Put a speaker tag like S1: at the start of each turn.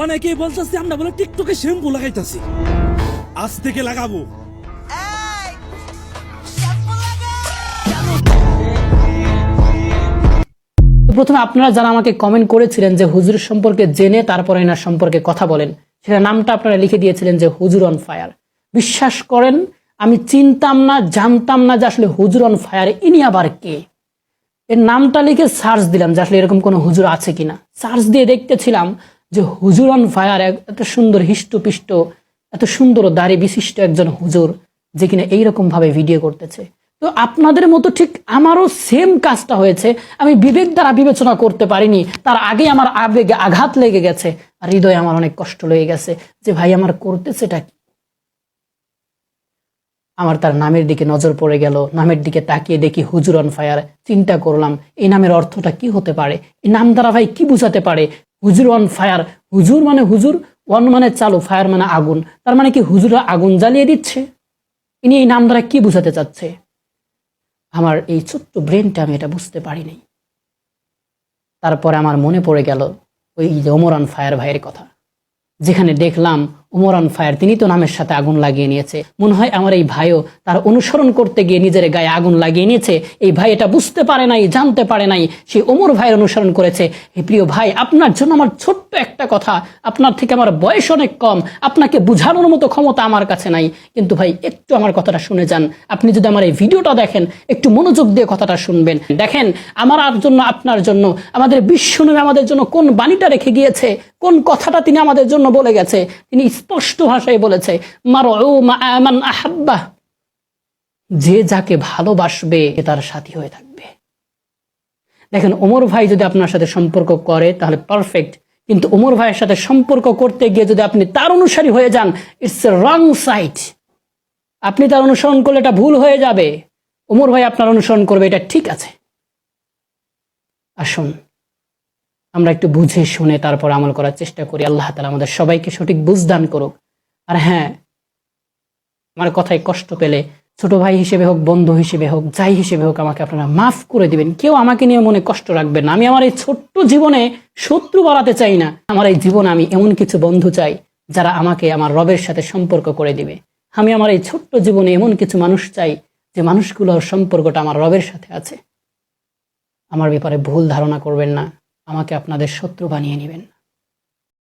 S1: অনেকেই বলতেছে আমরা বলে টিকটকে শ্যাম্পু লাগাইতাছি। আজ থেকে লাগাবো।
S2: প্রথমে আপনারা যারা আমাকে কমেন্ট করেছিলেন যে হুজুর সম্পর্কে জেনে তারপরে এনার সম্পর্কে কথা বলেন সেটা নামটা আপনারা লিখে দিয়েছিলেন যে হুজুর অন ফায়ার বিশ্বাস করেন আমি চিনতাম না জানতাম না যে আসলে হুজুর অন ফায়ার ইনি আবার কে? এর নামটা লিখে সার্চ দিলাম যে আসলে এরকম কোনো হুজুর আছে কিনা। সার্চ দিয়ে দেখতেছিলাম যে হুজুর অন ফায়ার এত সুন্দর হিষ্টপিষ্ট, এত সুন্দর দাড়ি বিশিষ্ট একজন হুজুর যে কিনা এইরকম ভাবে ভিডিও করতেছে। তো আপনাদের মতো ঠিক আমারও সেম কাজটা হয়েছে। আমি বিবেক দ্বারা বিবেচনা করতে পারিনি। তার আগে আমার আবেগে আঘাত লেগে গেছে। আর হৃদয়ে আমার অনেক কষ্ট লেগে গেছে যে ভাই আমার করতেছেটা কি? আমার তার নামের দিকে নজর পড়ে গেল। নামের দিকে তাকিয়ে দেখি হুজুর অন ফায়ার। চিন্তা করলাম, এই নামের অর্থটা কি হতে পারে? এই নাম দ্বারা ভাই কি বুঝাতে পারে? হুজুর অন ফায়ার হুজুর মানে হুজুর ওয়ান মানে চালু ফায়ার মানে আগুন। তার মানে কি হুজুর আগুন জ্বালিয়ে দিচ্ছে? ইনি এই নাম দ্বারা কি বুঝাতে চাচ্ছে? আমার এই ছোট্ট ব্রেনটা আমি এটা বুঝতে পারিনি। তারপরে আমার মনে পড়ে গেল ওই যে ওমরান ফায়ার ভাইয়ের কথা। যেখানে দেখলাম উমরান ফায়ার, তিনি তো নামের সাথে আগুন লাগিয়ে নিয়েছে। মনে হয় আমার এই ভাইও তার অনুসরণ করতে গিয়ে নিজের গায়ে আগুন লাগিয়ে নিয়েছে। এই ভাই এটা বুঝতে পারে নাই, জানতে পারে নাই, সে ওমর ভাইয়ের অনুসরণ করেছে। হে প্রিয় ভাই, আপনার জন্য আমার ছোট্ট একটা কথা, আপনার থেকে আমার বয়স অনেক কম, আপনাকে বুঝানোর মতো ক্ষমতা আমার কাছে নাই। কিন্তু ভাই, একটু আমার কথাটা শুনে যান। আপনি যদি আমার এই ভিডিওটা দেখেন, একটু মনোযোগ দিয়ে কথাটা শুনবেন। দেখেন, আমার আর জন্য, আপনার জন্য, আমাদের বিশ্বনবী আমাদের জন্য কোন বাণীটা রেখে গিয়েছে, কোন কথাটা তিনি আমাদের জন্য বলে গেছে, তিনি স্পষ্ট ভাষায় বলেছে যে যাকে ভালোবাসবে তার সাথী হয়ে থাকবে। দেখেন, ওমর ভাই যদি আপনার সাথে সম্পর্ক করে, তাহলে পারফেক্ট কিন্তু ওমর ভাইয়ের সাথে সম্পর্ক করতে গিয়ে যদি আপনি তার অনুসারী হয়ে যান ইটস এ রং সাইট আপনি তার অনুসরণ করলে এটা ভুল হয়ে যাবে। ওমর ভাই আপনার অনুসরণ করবে, এটা ঠিক আছে। আসুন আমরা একটু বুঝে শুনে তারপর আমল করার চেষ্টা করি। আল্লাহ তালা আমাদের সবাইকে সঠিক বুঝদান করুক। আর হ্যাঁ আমার কথায় কষ্ট পেলে ছোট ভাই হিসেবে হোক, বন্ধু হিসেবে হোক, যাই হিসেবে হোক আমাকে আপনারা মাফ করে দিবেন। কেউ আমাকে নিয়ে মনে কষ্ট রাখবেন না। আমি আমার এই ছোট্ট জীবনে শত্রু বাড়াতে চাই না। আমার এই জীবনে আমি এমন কিছু বন্ধু চাই যারা আমাকে আমার রবের সাথে সম্পর্ক করে দিবে। আমি আমার এই ছোট্ট জীবনে এমন কিছু মানুষ চাই যে মানুষগুলোর সম্পর্কটা আমার রবের সাথে আছে। আমার ব্যাপারে ভুল ধারণা করবেন না। আমাকে আপনাদের শত্রু বানিয়ে নেবেন।